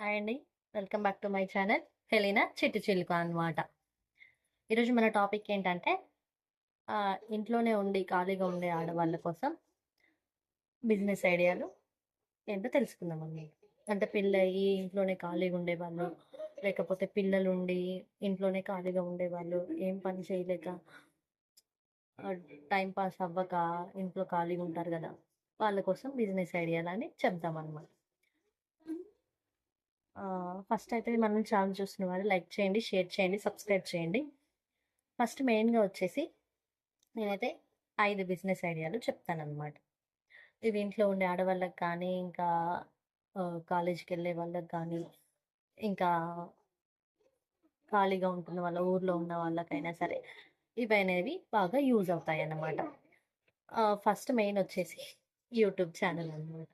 Hi అండి. Welcome back to my channel. Helena చిట్టు చిలుక అనమాట ఈరోజు మన టాపిక్ ఏంటంటే ఇంట్లోనే ఉండి ఖాళీగా ఉండే ఆడవాళ్ళ కోసం బిజినెస్ ఐడియాలు ఏంటో తెలుసుకుందాం అండి. అంటే పిల్లయి ఇంట్లోనే ఖాళీగా ఉండేవాళ్ళు లేకపోతే పిల్లలు ఉండి ఇంట్లోనే ఖాళీగా ఉండేవాళ్ళు ఏం పని చేయలేక టైం పాస్ అవ్వక ఇంట్లో ఖాళీగా ఉంటారు కదా వాళ్ళ కోసం బిజినెస్ ఐడియాలు అని చెప్దాం అనమాట ఫస్ట్ అయితే మనం ఛానల్ చూస్తున్న వారు లైక్ చేయండి షేర్ చేయండి సబ్స్క్రైబ్ చేయండి. ఫస్ట్ మెయిన్గా వచ్చేసి నేనైతే ఐదు బిజినెస్ ఐడియాలు చెప్తానమాట ఇవి ఇంట్లో ఉండే ఆడవాళ్ళకి కానీ ఇంకా కాలేజీకి వెళ్ళే వాళ్ళకి కానీ ఇంకా ఖాళీగా ఉంటున్న వాళ్ళ ఊర్లో ఉన్న వాళ్ళకైనా సరే ఇవి అనేవి బాగా యూజ్ అవుతాయి అన్నమాట ఫస్ట్ మెయిన్ వచ్చేసి యూట్యూబ్ ఛానల్ అనమాట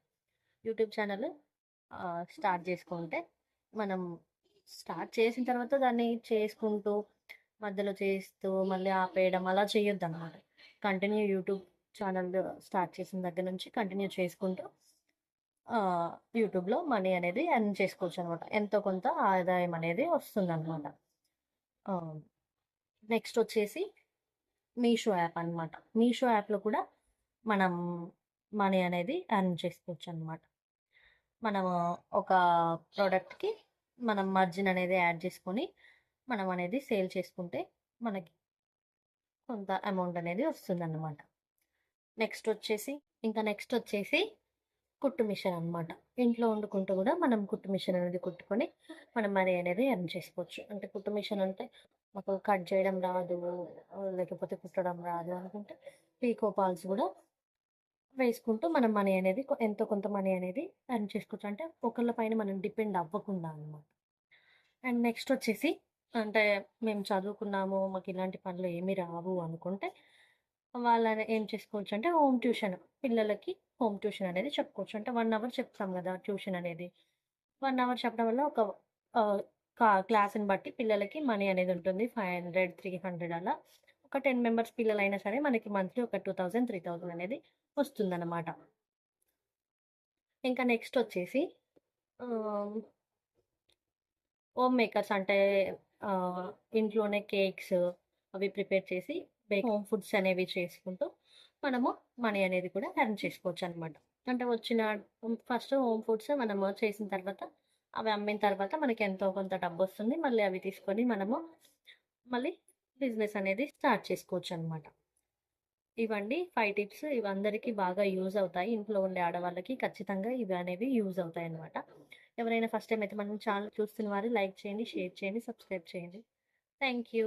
యూట్యూబ్ ఛానల్ స్టార్ట్ చేసుకుంటే మనం స్టార్ట్ చేసిన తర్వాత దాన్ని చేసుకుంటూ మధ్యలో చేస్తూ మళ్ళీ ఆపేయడం అలా చేయొద్దు అనమాట కంటిన్యూ యూట్యూబ్ ఛానల్ స్టార్ట్ చేసిన దగ్గర నుంచి కంటిన్యూ చేసుకుంటూ యూట్యూబ్లో మనీ అనేది ఎర్న్ చేసుకోవచ్చు అనమాట ఎంతో కొంత ఆదాయం అనేది వస్తుంది అనమాట నెక్స్ట్ వచ్చేసి మీషో యాప్ అనమాట మీషో యాప్లో కూడా మనం మనీ అనేది ఎర్న్ చేసుకోవచ్చు అనమాట మనం ఒక ప్రోడక్ట్కి మనం మార్జిన్ అనేది యాడ్ చేసుకొని మనం అనేది సేల్ చేసుకుంటే మనకి కొంత అమౌంట్ అనేది వస్తుందన్నమాట. నెక్స్ట్ వచ్చేసి ఇంకా నెక్స్ట్ వచ్చేసి కుట్టు మిషన్ అనమాట ఇంట్లో వండుకుంటూ కూడా మనం కుట్టు మిషన్ అనేది కుట్టుకొని మనం మనీ అనేది ఎర్న్ చేసుకోవచ్చు. అంటే కుట్టు మిషన్ అంటే మాకు కట్ చేయడం రాదు లేకపోతే కుట్టడం రాదు అనుకుంటే పీకో పాల్స్ కూడా వేసుకుంటూ మనం మనీ అనేది ఎంతో కొంత మనీ అనేది ఎర్న్ చేసుకోవచ్చు. అంటే ఒకళ్ళ పైన మనం డిపెండ్ అవ్వకుండా అనమాట అండ్ నెక్స్ట్ వచ్చేసి అంటే మేము చదువుకున్నాము మాకు ఇలాంటి పనులు ఏమీ రావు అనుకుంటే వాళ్ళని ఏం చేసుకోవచ్చు అంటే హోమ్ ట్యూషన్ పిల్లలకి హోమ్ ట్యూషన్ అనేది చెప్పుకోవచ్చు. అంటే వన్ అవర్ చెప్తాం కదా ట్యూషన్ అనేది. వన్ అవర్ చెప్పడం వల్ల ఒక క్లాస్ని బట్టి పిల్లలకి మనీ అనేది ఉంటుంది. ఫైవ్ హండ్రెడ్ త్రీ హండ్రెడ్ అలా. టెన్ మెంబర్స్ పిల్లలైనా సరే మనకి మంత్లీ ఒక టూ థౌజండ్ త్రీ థౌజండ్ అనేది వస్తుందన్నమాట. ఇంకా నెక్స్ట్ వచ్చేసి హోమ్ మేకర్స్ అంటే ఇంట్లోనే కేక్స్ అవి ప్రిపేర్ చేసి బేక్ హోమ్ ఫుడ్స్ అనేవి చేసుకుంటూ మనము మనీ అనేది కూడా ఎర్న్ చేసుకోవచ్చు అనమాట అంటే వచ్చిన ఫస్ట్ హోమ్ ఫుడ్స్ మనము చేసిన తర్వాత అవి అమ్మిన తర్వాత మనకి ఎంతో కొంత డబ్బు వస్తుంది. మళ్ళీ అవి తీసుకొని మనము మళ్ళీ బిజినెస్ అనేది స్టార్ట్ చేసుకోవచ్చు అనమాట ఇవండి ఫైవ్ టిప్స్ ఇవి అందరికీ బాగా యూజ్ అవుతాయి. ఇంట్లో ఉండే ఆడవాళ్ళకి ఖచ్చితంగా ఇవి అనేవి యూజ్ అవుతాయి అనమాట ఎవరైనా ఫస్ట్ టైం అయితే మనం ఛానల్ చూస్తున్న వారు లైక్ చేయండి షేర్ చేయండి సబ్స్క్రైబ్ చేయండి. Thank you.